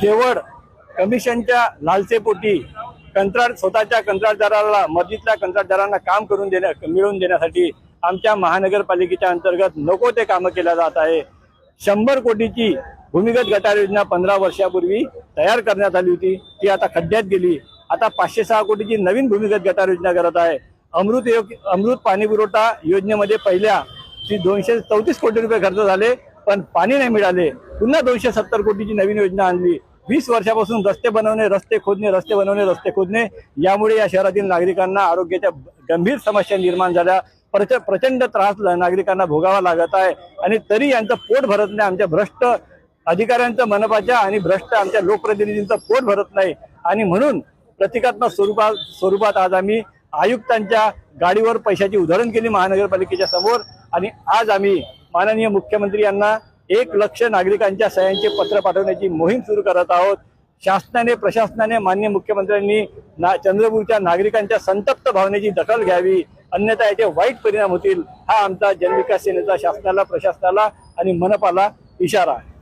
केवळ कमिशनच्या लालसेपोटी कंत्राट स्वतःच्या कंत्राटदाराला मदतीतल्या कंत्राटदारांना काम करून देण्या मिळवून देण्यासाठी आमच्या महानगरपालिकेच्या अंतर्गत नको ते कामं केल्या जात आहे. शंभर कोटीची भूमिगत गटार योजना पंधरा वर्षापूर्वी तयार करण्यात आली होती. ती आता खड्ड्यात गेली. आता पाचशे सहा कोटीची नवीन भूमिगत गटार योजना करत आहे. अमृत योग अमृत पाणी पुरवठा योजनेमध्ये पहिल्या ती दोनशे चौतीस कोटी रुपये खर्च झाले पण पाणी नाही मिळाले. पुन्हा दोनशे सत्तर कोटीची नवीन योजना आणली. वीस वर्षापासून रस्ते बनवणे रस्ते खोदणे रस्ते बनवणे रस्ते खोदणे यामुळे या शहरातील नागरिकांना आरोग्याच्या गंभीर समस्या निर्माण झाल्या. प्रच प्रचंड त्रास नागरिकांना भोगावा लागत आहे आणि तरी यांचं पोट भरत नाही. आमच्या भ्रष्ट अधिकाऱ्यांचं मनपाच्या आणि भ्रष्ट आमच्या लोकप्रतिनिधींचं पोट भरत नाही. आणि म्हणून प्रतिकात्मक स्वरूपात स्वरूपात आज आम्ही आयुक्तांच्या गाडीवर पैशाची उधळण केली महानगरपालिकेच्या समोर. आणि आज आम्ही माननीय मुख्यमंत्री यांना एक लक्ष नागरिकांच्या सह्यांचे पत्र पाठवण्याची मोहीम सुरू करत आहोत. शासनाने प्रशासनाने मान्य मुख्यमंत्र्यांनी ना चंद्रपूरच्या नागरिकांच्या संतप्त भावनेची दखल घ्यावी. अन्यथा याचे वाईट परिणाम होतील हा आमचा जनविकास सेनेचा शासनाला प्रशासनाला आणि मनपाला इशारा आहे.